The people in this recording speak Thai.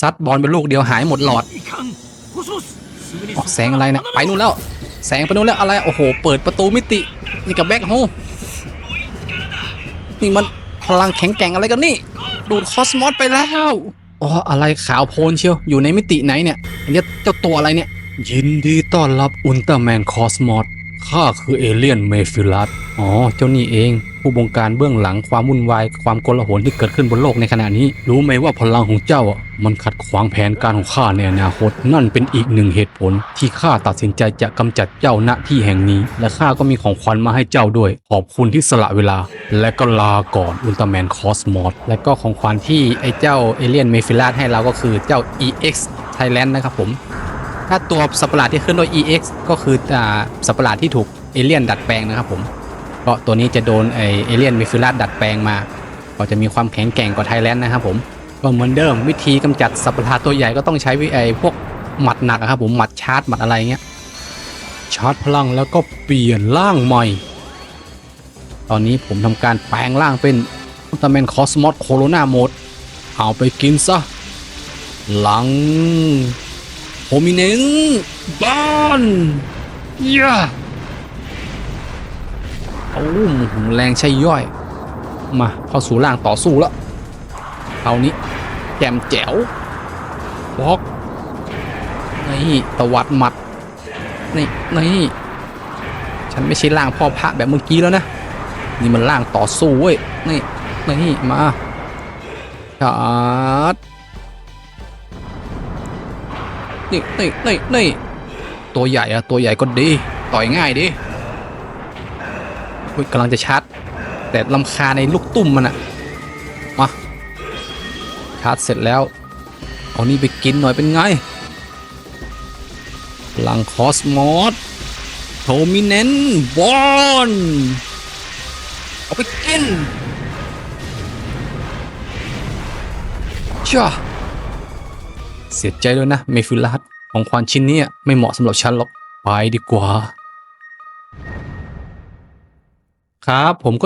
ซัดบอลไปลูกเดียวหายหมดหลอดออกแสงอะไรนะไปนู่นแล้ว แสงไปนู่นแล้วอะไรโอ้โห เปิดประตูมิตินี่กับแบ็คโฮนี่มันพลังแข็งแกร่งอะไรกันนี่ ดูดคอสมอสไปแล้วอ๋ออะไรขาวโพลนเชียว อยู่ในมิติไหนเนี่ยอันนี้เจ้าตัวอะไรเนี่ย ยินดีต้อนรับอุลตร้าแมนคอสมอส ข้าคือเอเลียนเมฟิลัสอ๋อ เจ้านี่เอง ผู้บงการเบื้องหลังความวุ่นวาย ความโกลาหลที่เกิดขึ้นบนโลกในขณะนี้ รู้ไหมว่าพลังของเจ้า มันขัดขวางแผนการของข้าในอนาคต นั่นเป็นอีกหนึ่งเหตุผล ที่ข้าตัดสินใจจะกำจัดเจ้าณที่แห่งนี้ และข้าก็มีของขวัญมาให้เจ้าด้วย ขอบคุณที่สละเวลา และก็ลาก่อนอุลตร้าแมนคอสมอสและก็ของขวัญที่ไอ้เจ้าเอเลียนเมฟิลัสให้เราก็คือเจ้า EX Thailand นะครับผม ถ้าตัวสัประหลาดที่ขึ้นด้วย EX ก็คืออ่าสัประหลาดที่ถูกเอเลี่ยนดัดแปลงนะครับผมก็ตัวนี้จะโดนไอเอเลี่ยนมิฟิลัสดัดแปลงมาก็จะมีความแข็งแกร่งกว่าไทยแลนด์นะครับผมก็เหมือนเดิมวิธีกำจัดสัประหลาดตัวใหญ่ก็ต้องใช้วิไอพวกหมัดหนักครับผมหมัดชาร์จหมัดอะไรเงี้ยชาร์จพลังแล้วก็เปลี่ยนร่างใหม่ ตอนนี้ผมทำการแปลงร่างเป็นอุลตร้าแมนคอสมอสโคโรนาโหมด เอาไปกินซะ หลัง โฮมิเนงบอนยาโอ้มแรงใช่ย่อย มาเข้าสู่ร่างต่อสู้แล้วคราวนี้แจมแจ๋วบล็อกนี่ตวัดหมัดนี่นี่ฉันไม่ใช่ร่างพ่อพระแบบเมื่อกี้แล้วนะ นี่มันร่างต่อสู้เว้ยนี่นี่มาชาร์จ นี่นี่นี่นี่ตัวใหญ่อะตัวใหญ่ก็ดี ต่อยง่ายดิอุ๊ยกำลังจะชาร์จแต่ลำคาในลูกตุ้มมันอะมาชาร์จเสร็จแล้ว เอานี่ไปกินหน่อยเป็นไงพลังคอสมอสโทมิเนนบอลเอาไปกินจ้า เสียใจด้วยนะเมฟิลัสของขวัญชิ้นนี้ไม่เหมาะสำหรับฉันหรอก ไปดีกว่า ครับผมก็